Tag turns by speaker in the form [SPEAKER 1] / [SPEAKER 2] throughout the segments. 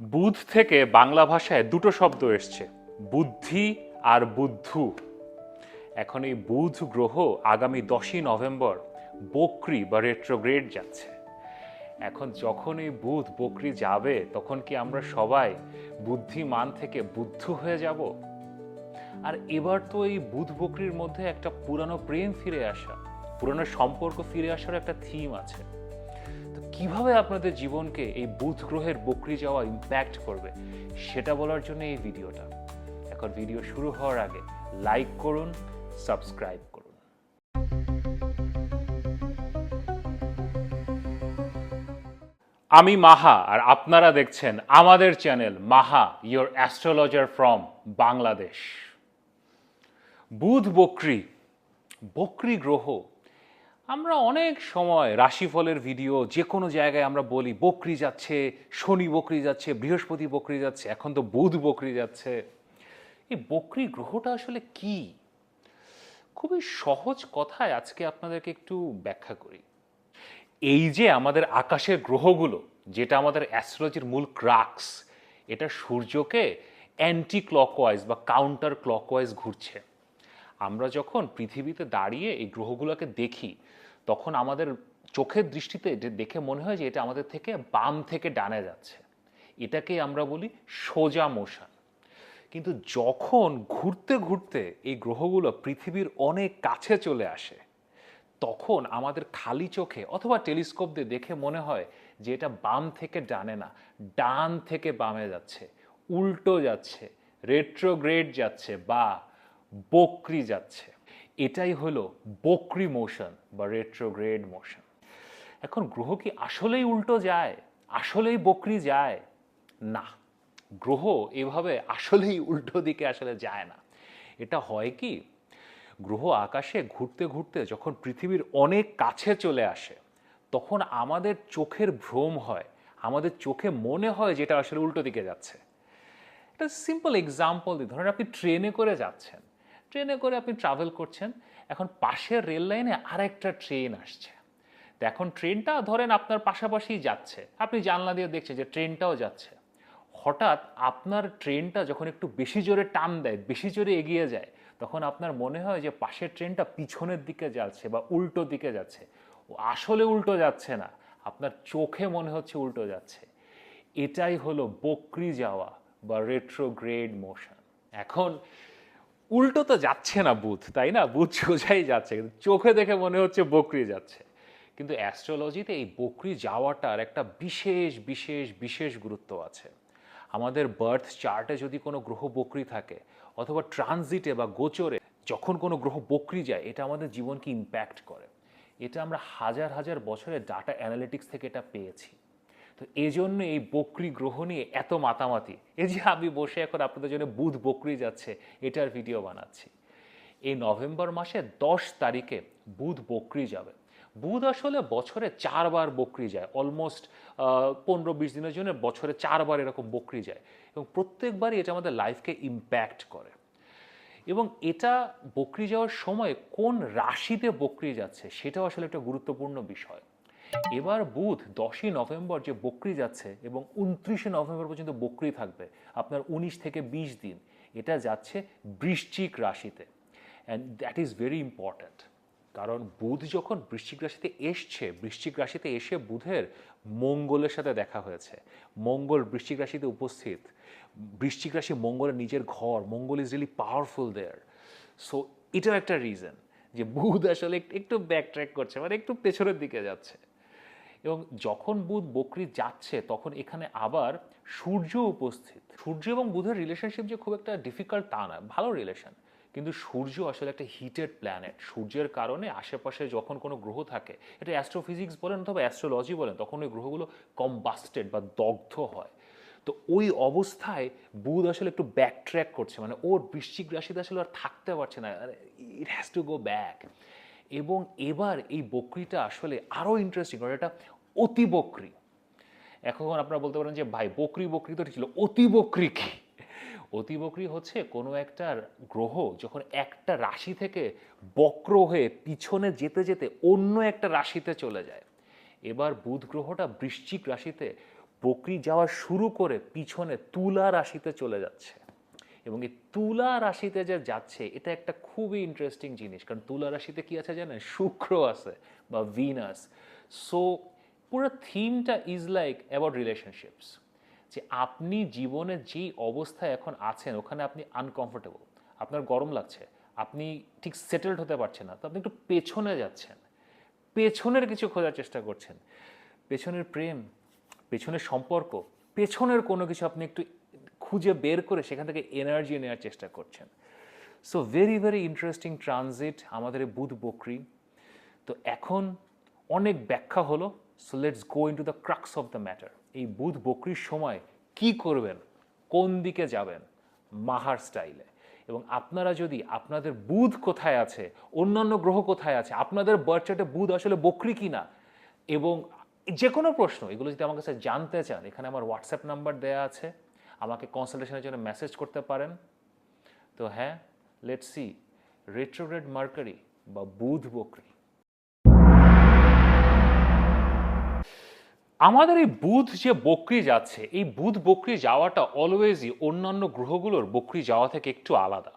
[SPEAKER 1] বুধ থেকে বাংলা ভাষায় দুটো শব্দ এসছে, বুদ্ধি আর বুদ্ধু। এখন এই বুধ গ্রহ আগামী দশই নভেম্বর বকরি বা রেট্রোগ্রেড যাচ্ছে। এখন যখন এই বুধ বকরি যাবে, তখন কি আমরা সবাই বুদ্ধিমান থেকে বুদ্ধ হয়ে যাব? আর এবার তো এই বুধ বকরির মধ্যে একটা পুরানো প্রেম ফিরে আসা, পুরানো সম্পর্ক ফিরে আসার একটা থিম আছে। কীভাবে আপনাদের জীবনকে এই বুধ গ্রহের বকরি যাওয়া ইম্প্যাক্ট করবে? সেটা বলার জন্য এই ভিডিওটা। এখন ভিডিও শুরু হওয়ার আগে লাইক করুন সাবস্ক্রাইব করুন। আমি মাহা, আর আপনারা দেখছেন আমাদের channel Maha your astrologer from Bangladesh বুধ বকরি বকরি গ্রহ আমরা অনেক সময় রাশিফলের ভিডিও যে কোনো জায়গায় আমরা বলি, বকরি যাচ্ছে, শনি বকরি যাচ্ছে, বৃহস্পতি বকরি যাচ্ছে, এখন তো বুধ বকরি যাচ্ছে। এই বকরি গ্রহটা আসলে কি? খুবই সহজ কথায় আজকে আপনাদেরকে একটু ব্যাখ্যা করি। এই যে আমাদের আকাশের গ্রহগুলো, যেটা আমাদের অ্যাস্ট্রোলজির মূল ক্রাক্স এটা সূর্যকে অ্যান্টি ক্লকওয়াইজ বা কাউন্টার ক্লকওয়াইজ ঘুরছে। আমরা যখন পৃথিবীতে দাঁড়িয়ে এই গ্রহগুলোকে দেখি, তখন আমাদের চোখের দৃষ্টিতে যে দেখে মনে হয় যে এটা আমাদের থেকে বাম থেকে ডানে যাচ্ছে। এটাকে আমরা বলি সোজা মোশন। কিন্তু যখন ঘুরতে ঘুরতে এই গ্রহগুলো পৃথিবীর অনেক কাছে চলে আসে, তখন আমাদের খালি চোখে অথবা টেলিস্কোপ দিয়ে দেখে মনে হয় যে এটা বাম থেকে ডানে না, ডান থেকে বামে যাচ্ছে, উল্টো যাচ্ছে রেট্রোগ্রেড যাচ্ছে বা বক্রি যাচ্ছে। এটাই হলো বক্রি মোশন বা রেট্রোগ্রেড মোশন এখন গ্রহ কি আসলেই উল্টো যায়? আসলেই বক্রি যায়? না। গ্রহ এভাবে আসলেই উল্টো দিকে আসলে যায় না। এটা হয় কি? গ্রহ আকাশে ঘুরতে ঘুরতে যখন পৃথিবীর অনেক কাছে চলে আসে, তখন আমাদের চোখের ভ্রম হয়, আমাদের চোখে মনে হয় যেটা আসলে উল্টো দিকে যাচ্ছে। একটা সিম্পল এক্সাম্পল দিই। ধরেন আপনি ট্রেনে করে যাচ্ছেন। ট্রেনে করে আপনি ট্রাভেল করছেন, এখন পাশের রেল লাইনে আরেকটা ট্রেন আসছে। তো এখন ট্রেনটা ধরেন আপনার পাশাপাশি যাচ্ছে। আপনি জানলা দিয়ে দেখছেন যে ট্রেনটাও যাচ্ছে। হঠাৎ আপনার ট্রেনটা যখন একটু বেশি জোরে টান দেয়, বেশি জোরে এগিয়ে যায়, তখন আপনার মনে হয় যে পাশের ট্রেনটা পিছনের দিকে যাচ্ছে বা উল্টো দিকে যাচ্ছে। ও আসলে উল্টো যাচ্ছে না, আপনার চোখে মনে হচ্ছে উল্টো যাচ্ছে। এটাই হলো বকরি যাওয়া বা রেট্রোগ্রেড মোশন এখন উল্টো তো যাচ্ছে না বুধ তাই না? বুধ সোজাই যাচ্ছে, কিন্তু চোখে দেখে মনে হচ্ছে বকরি যাচ্ছে। কিন্তু অ্যাস্ট্রোলজিতে এই বকরি যাওয়াটার একটা বিশেষ বিশেষ বিশেষ গুরুত্ব আছে। আমাদের বার্থ চার্টে যদি কোনো গ্রহ বকরি থাকে, অথবা ট্রানজিটে বা গোচরে যখন কোনো গ্রহ বকরি যায়, এটা আমাদের জীবনকে ইম্প্যাক্ট করে। এটা আমরা হাজার হাজার বছরের ডাটা অ্যানালিটিক্স থেকে এটা পেয়েছি। তো এই জন্য এই বকরি গ্রহ নিয়ে এত মাতামাতি। এই যে আমি বসে এখন আপনাদের জন্য বুধ বকরি যাচ্ছে, এটার ভিডিও বানাচ্ছি। এই নভেম্বর মাসে দশ তারিখে বুধ বকরি যাবে। বুধ আসলে বছরে চারবার বকরি যায়। অলমোস্ট পনেরো বিশ দিনের জন্য বছরে চারবার এরকম বকরি যায় এবং প্রত্যেকবারই এটা আমাদের লাইফকে ইম্প্যাক্ট করে। এবং এটা বকরি যাওয়ার সময় কোন রাশিতে বকরি যাচ্ছে, সেটাও আসলে একটা গুরুত্বপূর্ণ বিষয়। এবার বুধ দশই নভেম্বর যে বকরি যাচ্ছে এবং উনত্রিশে নভেম্বর পর্যন্ত বকরি থাকবে, আপনার উনিশ থেকে বিশ দিন, এটা যাচ্ছে বৃশ্চিক রাশিতে। And that is very important কারণ বুধ যখন বৃশ্চিক রাশিতে এসছে, বৃশ্চিক রাশিতে এসে বুধের মঙ্গলের সাথে দেখা হয়েছে। মঙ্গল বৃশ্চিক রাশিতে উপস্থিত। বৃশ্চিক রাশি মঙ্গলের নিজের ঘর, Mangal is really powerful there so এটাও একটা রিজন যে বুধ আসলে একটু ব্যাক ট্র্যাক করছে মানে একটু পেছনের দিকে যাচ্ছে। এবং যখন বুধ বকরি যাচ্ছে, তখন এখানে আবার সূর্য উপস্থিত। সূর্য এবং বুধের রিলেশনশিপ যে খুব একটা ডিফিকাল্ট তা না, ভালো রিলেশন কিন্তু সূর্য আসলে একটা হিটেড প্ল্যানেট সূর্যের কারণে আশেপাশে যখন কোনো গ্রহ থাকে, এটা অ্যাস্ট্রোফিজিক্স বলেন অথবা অ্যাস্ট্রোলজি বলেন, তখন ওই গ্রহগুলো কম্বাস্টেড বা দগ্ধ হয়। তো ওই অবস্থায় বুধ আসলে একটু ব্যাক ট্র্যাক করছে মানে ওর বৃশ্চিক রাশিতে আসলে আর থাকতে পারছে না। It has to go back এবং এবার এই বকরিটা আসলে আরও ইন্টারেস্টিং কারণ এটা অতি বকরি। এখন আপনারা বলতে পারেন যে, ভাই, বকরি বকরি তো ছিল। অতি বকরি কি? অতি বকরি হচ্ছে কোনো একটা গ্রহ যখন একটা রাশি থেকে বক্র হয়ে পিছনে যেতে যেতে অন্য একটা রাশিতে চলে যায়। এবার বুধ গ্রহটা বৃশ্চিক রাশিতে বকরি যাওয়া শুরু করে পিছনে তুলা রাশিতে চলে যাচ্ছে। এবং এই তুলা রাশিতে যে যাচ্ছে, এটা একটা খুবই ইন্টারেস্টিং জিনিস। কারণ তুলা রাশিতে কি আছে জানেন? শুক্র আছে বা ভিনাস সো পুরো থিমটা ইজ লাইক অ্যাবাউট রিলেশনশিপস যে আপনি জীবনে যেই অবস্থায় এখন আছেন, ওখানে আপনি আনকমফোর্টেবল আপনার গরম লাগছে, আপনি ঠিক সেটেলড হতে পারছেন না, তো আপনি একটু পেছনে যাচ্ছেন। পেছনের কিছু খোঁজার চেষ্টা করছেন। পেছনের প্রেম, পেছনের সম্পর্ক, পেছনের কোনো কিছু আপনি একটু খুঁজে বের করে সেখান থেকে এনার্জি নেওয়ার চেষ্টা করছেন। So very very interesting transit আমাদের বুধ বকরি। তো এখন অনেক ব্যাখ্যা হলো so let's go into the crux of the matter এই বুধ বকরির সময় কি করবেন? কোন দিকে যাবেন? মাহার স্টাইলে এবং আপনারা যদি আপনাদের বুধ কোথায় আছে, অন্যান্য গ্রহ কোথায় আছে, আপনাদের বার্থ চার্টে বুধ আসলে বকরি কিনা, এবং যে কোনো প্রশ্ন, এগুলো যদি আমার কাছে জানতে চান, এখানে আমার হোয়াটসঅ্যাপ নাম্বার দেওয়া আছে। আমাকে কনসালটেশনের জন্য মেসেজ করতে পারেন। তো হ্যাঁ লেট সি রেট্রোগ্রেড মার্কারি বা বুধ বকরি। আমাদের এই বুধ যে বকরি যাচ্ছে, এই বুধ বকরি যাওয়াটা অলওয়েজই অন্যান্য গ্রহগুলোর বকরি যাওয়া থেকে একটু আলাদা।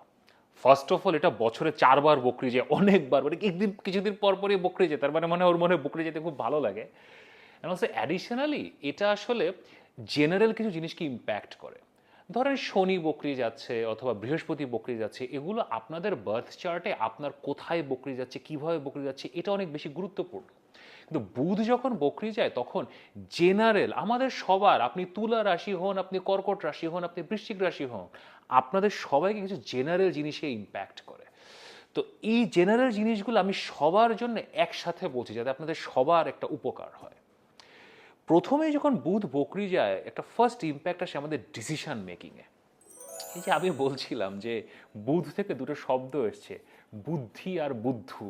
[SPEAKER 1] ফার্স্ট অফ অল এটা বছরে চারবার বকরি যায়, অনেকবার মানে একদিন কিছুদিন পর পরই বকরি যায় তার মানে মনে ওর মনে হয় বকরি যেতে খুব ভালো লাগে। অলসো অ্যাডিশনালি এটা আসলে জেনারেল কিছু জিনিসকে ইম্প্যাক্ট করে? ধরেন শনি বকরি যাচ্ছে অথবা বৃহস্পতি বকরি যাচ্ছে, এগুলো আপনাদের বার্থ চার্টে আপনার কোথায় বকরি যাচ্ছে, কীভাবে বকরি যাচ্ছে, এটা অনেক বেশি গুরুত্বপূর্ণ। কিন্তু বুধ যখন বকরি যায়, তখন জেনারেল আমাদের সবার, আপনি তুলা রাশি হন, আপনি কর্কট রাশি হন, আপনি বৃশ্চিক রাশি হন, আপনাদের সবাইকে কিছু জেনারেল জিনিসে ইম্প্যাক্ট করে। তো এই জেনারেল জিনিসগুলো আমি সবার জন্য একসাথে বলছি, যাতে আপনাদের সবার একটা উপকার হয়। প্রথমে যখন বুধ বকরি যায়, একটা ফার্স্ট ইম্প্যাক্ট আসে আমাদের ডিসিশন মেকিংয়ে এই যে আমি বলছিলাম যে বুধ থেকে দুটো শব্দ এসছে, বুদ্ধি আর বুদ্ধু।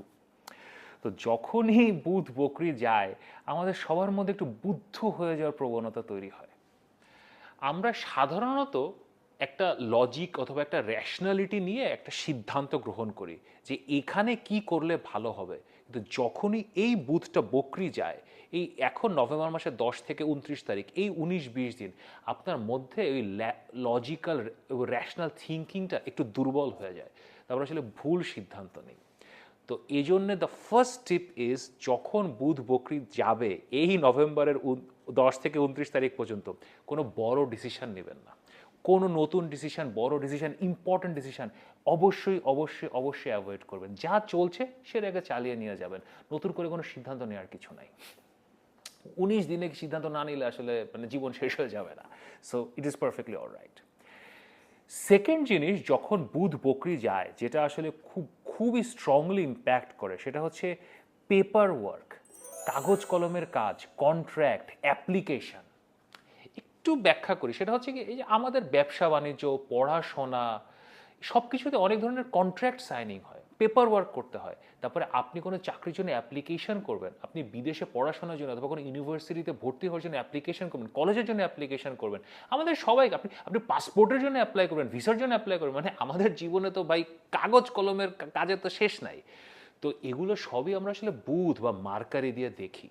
[SPEAKER 1] তো যখনই বুধ বকরি যায়, আমাদের সবার মধ্যে একটু বুদ্ধ হয়ে যাওয়ার প্রবণতা তৈরি হয়। আমরা সাধারণত একটা লজিক অথবা একটা র্যাশনালিটি নিয়ে একটা সিদ্ধান্ত গ্রহণ করি যে এখানে কি করলে ভালো হবে। কিন্তু যখনই এই বুথটা বকরি যায়, এই এখন নভেম্বর মাসের দশ থেকে উনত্রিশ তারিখ, এই উনিশ বিশ দিন, আপনার মধ্যে ওই লজিক্যাল র্যাশনাল থিঙ্কিংটা একটু দুর্বল হয়ে যায়। তারপর আসলে ভুল সিদ্ধান্ত নেই। তো এই জন্যে দ্য ফার্স্ট টিপ ইজ যখন বুধ বকরি যাবে, এই নভেম্বরের দশ থেকে উনত্রিশ তারিখ পর্যন্ত, কোনো বড় ডিসিশন নেবেন না। কোনো নতুন ডিসিশন বড় ডিসিশন ইম্পর্টেন্ট ডিসিশন অবশ্যই অবশ্যই অবশ্যই অ্যাভয়েড করবেন। যা চলছে সেটাকে চালিয়ে নিয়ে যাবেন। নতুন করে কোনো সিদ্ধান্ত নেওয়ার কিছু নাই। উনিশ দিনে সিদ্ধান্ত না নিলে আসলে মানে জীবন শেষ হয়ে যাবে না। So it is perfectly all right second জিনিস, যখন বুধ বকরি যায়, যেটা আসলে খুব, খুবই স্ট্রংলি ইম্প্যাক্ট করে, সেটা হচ্ছে পেপার ওয়ার্ক কাগজ কলমের কাজ কন্ট্র্যাক্ট অ্যাপ্লিকেশন একটু ব্যাখ্যা করি, সেটা হচ্ছে কি, এই যে আমাদের ব্যবসা বাণিজ্য, পড়াশোনা সব কিছুতে অনেক ধরনের কন্ট্রাক্ট সাইনিং হয় পেপার ওয়ার্ক করতে হয়। তারপরে আপনি কোনো চাকরির জন্য অ্যাপ্লিকেশন করবেন, আপনি বিদেশে পড়াশোনার জন্য অথবা কোনো ইউনিভার্সিটিতে ভর্তি হওয়ার জন্য অ্যাপ্লিকেশন করবেন কলেজের জন্য অ্যাপ্লিকেশন করবেন, আমাদের সবাই আপনি আপনি পাসপোর্টের জন্য অ্যাপ্লাই করবেন ভিসার জন্য অ্যাপ্লাই করবেন মানে আমাদের জীবনে তো ভাই কাগজ কলমের কাজের তো শেষ নাই। তো এগুলো সবই আমরা আসলে বুধ বা মার্কারি দিয়ে দেখি।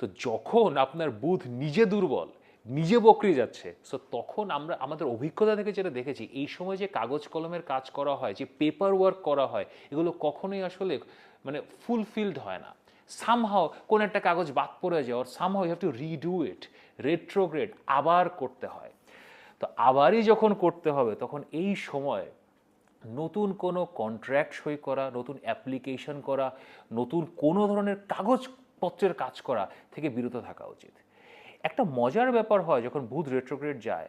[SPEAKER 1] তো যখন আপনার বুধ নিজে দুর্বল নিজে বকরি যাচ্ছে। সো তখন আমরা, আমাদের অভিজ্ঞতা থেকে যেটা দেখেছি, এই সময় যে কাগজ কলমের কাজ করা হয়, যে পেপার ওয়ার্ক করা হয়, এগুলো কখনোই আসলে মানে ফুলফিলড হয় না। সামহাও কোন একটা কাগজ বাদ পড়ে যায় or somehow you have to redo it retrograde আবার করতে হয়। তো আবারই যখন করতে হবে, তখন এই সময় নতুন কোনো কন্ট্র্যাক্ট সই করা, নতুন অ্যাপ্লিকেশন করা, নতুন কোনো ধরনের কাগজপত্রের কাজ করা থেকে বিরত থাকা উচিত। একটা মজার ব্যাপার হয় যখন বুধ রেট্রোগ্রেড যায়।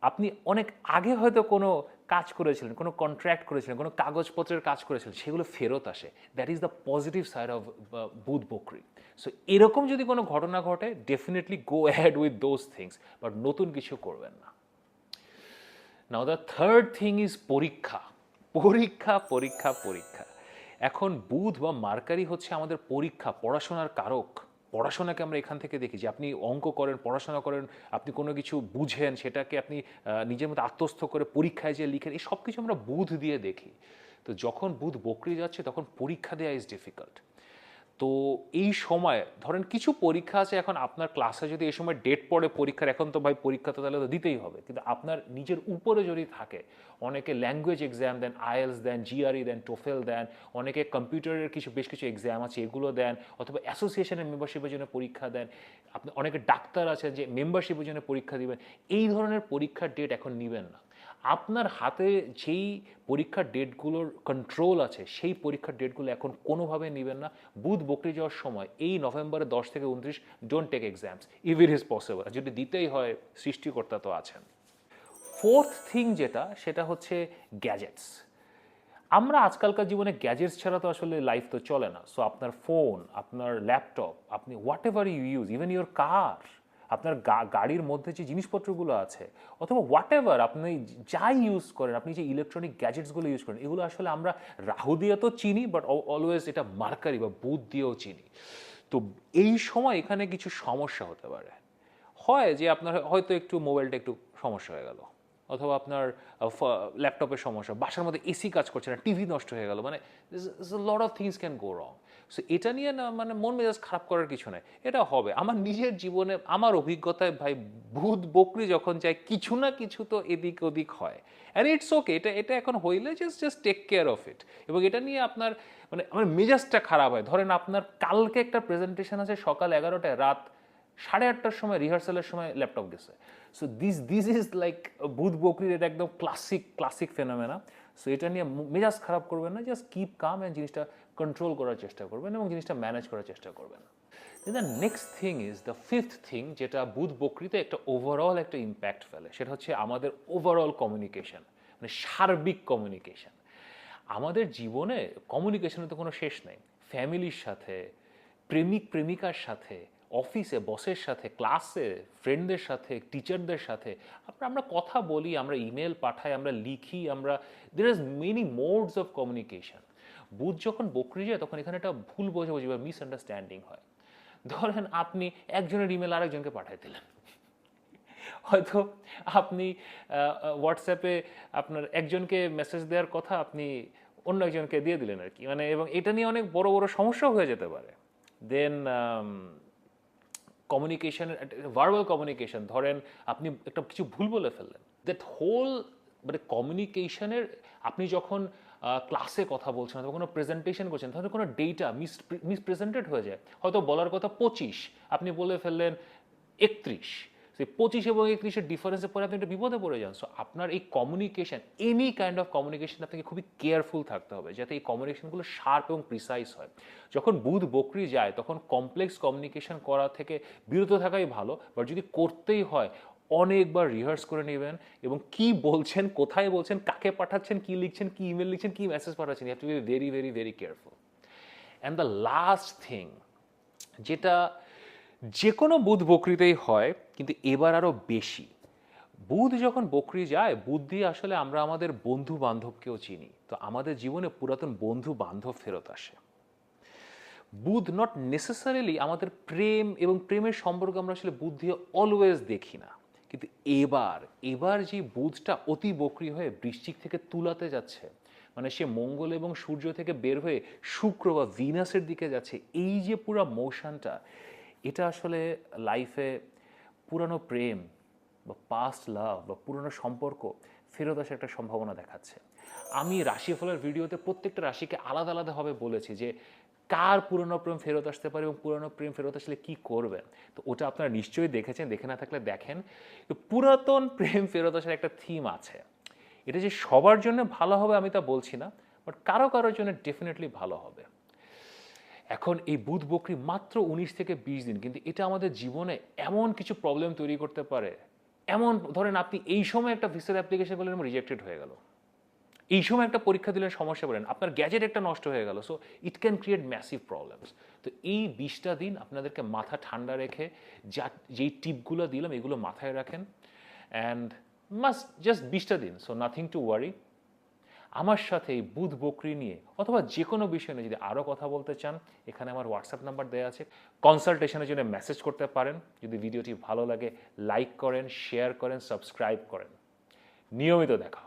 [SPEAKER 1] আপনি অনেক আগে হয়তো কোনো কাজ করেছিলেন, কোনো কন্ট্রাক্ট করেছিলেন, কোনো কাগজপত্রের কাজ করেছিলেন, সেগুলো ফেরত আসে। That is the positive side of Budh Bakri. So এরকম যদি কোনো ঘটনা ঘটে definitely go ahead with those things but নতুন কিছু করবেন না। Now the third thing is পরীক্ষা। পরীক্ষা পরীক্ষা পরীক্ষা। এখন বুধ বা মার্কারি হচ্ছে আমাদের পরীক্ষা, পড়াশোনার কারক। পড়াশোনাকে আমরা এখান থেকে দেখি যে আপনি অঙ্ক করেন, পড়াশোনা করেন, আপনি কোনো কিছু বুঝেন, সেটাকে আপনি নিজের মধ্যে আত্মস্থ করে পরীক্ষায় যে লিখেন, এই সব কিছু আমরা বুধ দিয়ে দেখি। তো যখন বুধ বকরি যাচ্ছে, তখন পরীক্ষা দেওয়া ইজ ডিফিকাল্ট তো এই সময়, ধরেন কিছু পরীক্ষা আছে এখন আপনার ক্লাসে যদি এই সময় ডেট পড়ে পরীক্ষার, এখন তো ভাই পরীক্ষা তো তাহলে তো দিতেই হবে। কিন্তু আপনার নিজের উপরে যদি থাকে, অনেকে ল্যাঙ্গুয়েজ এক্সাম দেন আইএলস দেন জিআরই দেন টোফেল দেন, অনেকে কম্পিউটারের কিছু, বেশ কিছু এক্সাম আছে, এগুলো দেন, অথবা অ্যাসোসিয়েশনের মেম্বারশিপের জন্য পরীক্ষা দেন। আপনি, অনেকে ডাক্তার আছেন যে মেম্বারশিপের জন্য পরীক্ষা দিবেন। এই ধরনের পরীক্ষার ডেট এখন নেবেন না। আপনার হাতে যেই পরীক্ষার ডেটগুলোর কন্ট্রোল আছে, সেই পরীক্ষার ডেটগুলো এখন কোনোভাবে নেবেন না। বুধ বকরি যাওয়ার সময় এই নভেম্বরের দশ থেকে উনত্রিশ don't take exams even it is possible যদি দিতেই হয়, সৃষ্টিকর্তা তো আছেন। ফোর্থ থিং যেটা, সেটা হচ্ছে গ্যাজেটস আমরা আজকালকার জীবনে গ্যাজেটস ছাড়া তো আসলে লাইফ তো চলে না। সো আপনার ফোন আপনার ল্যাপটপ আপনি whatever you use even your car আপনার গাড়ির মধ্যে যে জিনিসপত্রগুলো আছে, অথবা হোয়াট এভার আপনি যাই ইউজ করেন, আপনি যে ইলেকট্রনিক গ্যাজেটসগুলো ইউজ করেন, এগুলো আসলে আমরা রাহু দিয়ে তো চিনি বাট অলওয়েজ এটা মার্কারি বা বুধ দিয়েও চিনি। তো এই সময় এখানে কিছু সমস্যা হতে পারে। হয় যে আপনার হয়তো একটু মোবাইলটা একটু সমস্যা হয়ে গেল, অথবা আপনার ল্যাপটপের সমস্যা, বাসার মধ্যে এসি কাজ করছে না টিভি নষ্ট হয়ে গেল মানে lot of things can go wrong so এটা নিয়ে না মানে মন মেজাজ খারাপ করার কিছু নেই। এটা হবে। আমার নিজের জীবনে, আমার অভিজ্ঞতায় ভাই ভূত বকরি যখন যায়, কিছু না কিছু তো এদিক ওদিক হয়। অ্যান্ড ইটস ওকে এটা এটা এখন হইলে just just take care of it এবং এটা নিয়ে আপনার মানে আমার মেজাজটা খারাপ হয়। ধরেন আপনার কালকে একটা প্রেজেন্টেশন আছে, সকাল এগারোটায়, রাত সাড়ে আটটার সময় রিহার্সালের সময় ল্যাপটপ গেছে। So this this is like ভূত বকরির এটা একদম ক্লাসিক ক্লাসিক ফেনোমেনা সো এটা নিয়ে মেজাজ খারাপ করবেন না জাস্ট কিপ কাম অ্যান্ড জিনিসটা কন্ট্রোল করার চেষ্টা করবেন এবং জিনিসটা ম্যানেজ করার চেষ্টা করবেন। The next thing is the fifth thing যেটা বুধ বকরিতে একটা ওভারঅল একটা ইম্প্যাক্ট ফেলে, সেটা হচ্ছে আমাদের ওভারঅল কমিউনিকেশন মানে সার্বিক কমিউনিকেশন আমাদের জীবনে কমিউনিকেশনের তো কোনো শেষ নেই। ফ্যামিলির সাথে, প্রেমিক প্রেমিকার সাথে অফিসে বসের সাথে ক্লাসে ফ্রেন্ডদের সাথে টিচারদের সাথে, আমরা আমরা কথা বলি, আমরা ইমেল পাঠাই, আমরা লিখি, আমরা there is many modes of communication Budh যখন বকরি যায়, তখন এখানে একটা ভুল বোঝাবুঝি বা মিসআন্ডারস্ট্যান্ডিং হয়। ধরেন আপনি একজনের ইমেল আরেকজনকে পাঠিয়ে দিলেন। হয়তো আপনি হোয়াটসঅ্যাপে আপনার একজনকে মেসেজ দেওয়ার কথা আপনি অন্য একজনকে দিয়ে দিলেন আর কি। মানে এবং এটা নিয়ে অনেক বড় বড় সমস্যা হয়ে যেতে পারে। দেন কমিউনিকেশন ভার্বাল কমিউনিকেশন ধরেন আপনি একটা কিছু ভুল বলে ফেললেন। দ্যাট হোল মানে কমিউনিকেশনের আপনি যখন ক্লাসে কথা বলছেন, অথবা কোনো প্রেজেন্টেশন করছেন, তাহলে কোনো ডেটা মিস মিসপ্রেজেন্টেড হয়ে যায়। হয়তো বলার কথা পঁচিশ, আপনি বলে ফেললেন একত্রিশ। সেই পঁচিশ এবং একত্রিশের ডিফারেন্সের পরে আপনি একটা বিপদে পড়ে যান। সো আপনার এই communication any kind of communication আপনাকে খুবই কেয়ারফুল থাকতে হবে, যাতে এই কমিউনিকেশনগুলো শার্প এবং প্রিসাইজ হয়। যখন বুধ বকরি যায়, তখন কমপ্লেক্স কমিউনিকেশন করা থেকে বিরত থাকাই ভালো বাট যদি করতেই হয় অনেকবার রিহার্স করে নেবেন এবং কি বলছেন, কোথায় বলছেন, কাকে পাঠাচ্ছেন, কি লিখছেন, কি ইমেল লিখছেন, কি মেসেজ পাঠাচ্ছেন have to be very very very careful and the last thing যেটা যে কোনো বুধ বকরিতেই হয়, কিন্তু এবার আরও বেশি। বুধ যখন বকরি যায় বুধ দিয়ে আসলে আমরা আমাদের বন্ধু বান্ধবকেও চিনি। তো আমাদের জীবনে পুরাতন বন্ধু বান্ধব ফেরত আসে। বুধ নট নেসেসারিলি আমাদের প্রেম এবং প্রেমের সম্পর্ক আমরা আসলে বুধ দিয়ে অলওয়েজ দেখি না। কিন্তু এবার এবার যে বুধটা অতি বকরি হয়ে বৃশ্চিক থেকে তুলাতে যাচ্ছে মানে সে মঙ্গল এবং সূর্য থেকে বের হয়ে শুক্র বা ভিনাসের দিকে যাচ্ছে, এই যে পুরো মোশনটা, এটা আসলে লাইফে পুরানো প্রেম বা পাস্ট লাভ বা পুরনো সম্পর্ক ফেরত আসার একটা সম্ভাবনা দেখাচ্ছে। আমি রাশিফলের ভিডিওতে প্রত্যেকটা রাশিকে আলাদা আলাদাভাবে বলেছি যে কার পুরনো প্রেম ফেরত আসতে পারে এবং পুরনো প্রেম ফেরত আসলে কি করবেন তো ওটা আপনারা নিশ্চয়ই দেখেছেন, দেখে না থাকলে দেখেন। তো পুরাতন প্রেম ফেরত আসার একটা থিম আছে। এটা যে সবার জন্য ভালো হবে আমি তা বলছি না বাট কারও কারোর জন্য ডেফিনেটলি ভালো হবে। এখন এই বুধ বকরি মাত্র উনিশ থেকে বিশ দিন, কিন্তু এটা আমাদের জীবনে এমন কিছু প্রবলেম তৈরি করতে পারে। এমন, ধরেন আপনি এই সময় একটা ভিসার অ্যাপ্লিকেশন করলেন রিজেক্টেড হয়ে গেল। এই সময় একটা পরীক্ষা দিলেন, সমস্যা পড়েন আপনার গ্যাজেট একটা নষ্ট হয়ে গেল so it can create massive problems তো এই বিশটা দিন আপনাদেরকে মাথা ঠান্ডা রেখে যা, যেই টিপগুলো দিলাম, এগুলো মাথায় রাখেন অ্যান্ড মাস্ট জাস্ট বিশটা দিন সো নাথিং টু ওয়ারি আমার সাথে এই বুধ বকরি নিয়ে, অথবা যে কোনো বিষয় নিয়ে যদি আরও কথা বলতে চান, এখানে আমার হোয়াটসঅ্যাপ নাম্বার দেওয়া আছে। কনসালটেশনের জন্য মেসেজ করতে পারেন, যদি ভিডিওটি ভালো লাগে লাইক করেন শেয়ার করেন সাবস্ক্রাইব করেন। নিয়মিত দেখা।